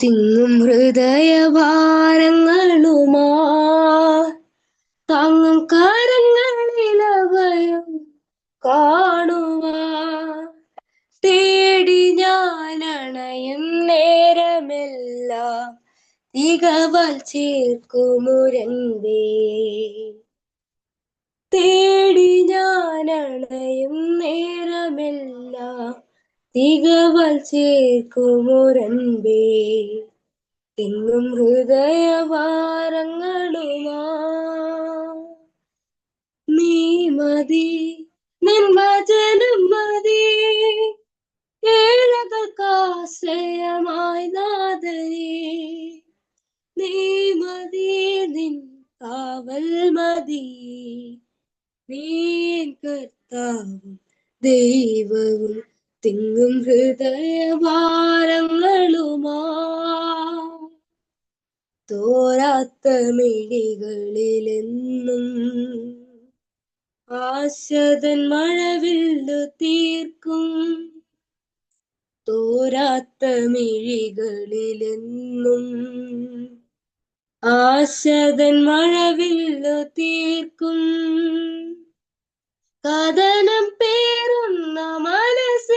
തിങ്ങും ഹൃദയഭാരങ്ങളുമാ. താങ്ങും കരങ്ങളിലഭയം കാണുക തേടി ഞാനണയും നേരമെല്ലാം തികവൽ ചേർക്കുമുരന്തേ തേടി ഞാനണയും നേരമെല്ലാം തികവൽ ചേർക്കുമൊരൻപേ തിങ്ങും ഹൃദയഭാരങ്ങളുമാ. നീ മതി നിൻ വചനം മതി. ഏഴകൾക്കാശ്രയമായി നാദരേ നീ മതി നിൻ കാവൽ മതി. നീ കർത്താവും ദൈവവും തിങ്ങും ഹൃദയഭാരങ്ങളുമാ. തോരാത്ത മിഴികളിലെന്നും ആശതൻ മഴവില്ലു തീർക്കും. തോരാത്ത മിഴികളിലെന്നും ആശതൻ മഴവില്ലു തീർക്കും. കഥനം പേറുന്ന മനസ്സിൽ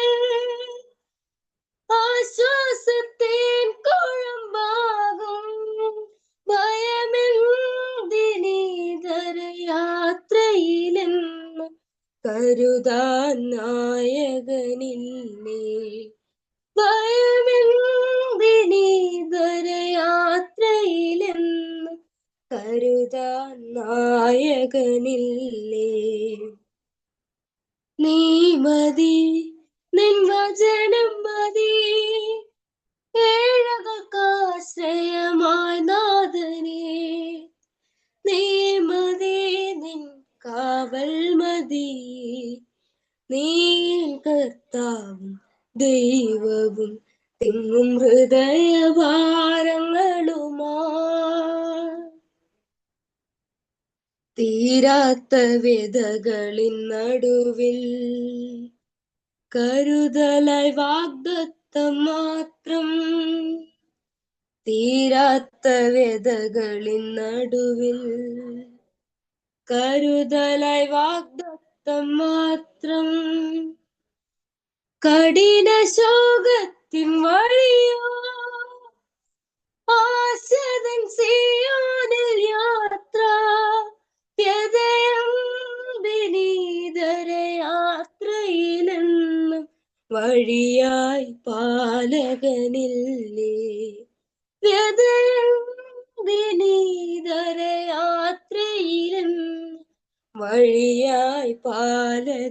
കരുതാൻ നായകനില്ലേ ഭയമെന്തിനീതര യാത്രയിലെന്ന് കരുതാൻ നായകനില്ലേ നീ മതി നിൻ വചനം മതി മതി നീ കർത്താവും ദൈവവും തിങ്ങും ഹൃദയഭാരങ്ങളുമാ തീരാത്ത വ്യതകളിൻ നടുവിൽ കരുതലായി വാഗ്ദത്തം മാത്രം. തീരാത്ത വ്യതകളിൻ നടുവിൽ കരുതലായി വാഗ്ദത്തം മാത്രം. കഠിന ശോകത്തിൻ വഴിയോ? സിയോനിൽ യാത്ര. വിനീതര യാത്രയിലെന്നും വഴിയായി പാലകനില്ലേ? വ്യതയം വിനീതര വഴിയായി പാലകനില്ലേ?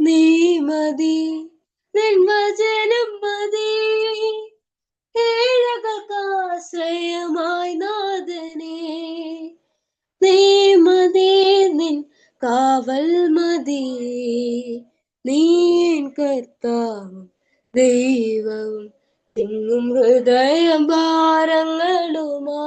നീ മതി നിൻവചനം മതി. ഏഴകൾക്കാശ്രയമായി നാഥനെ. നീ മതി നിൻ കാവൽ മതി. നീ കർത്താവും ദൈവവും തിങ്ങും ഹൃദയം ഭാരങ്ങളുമാ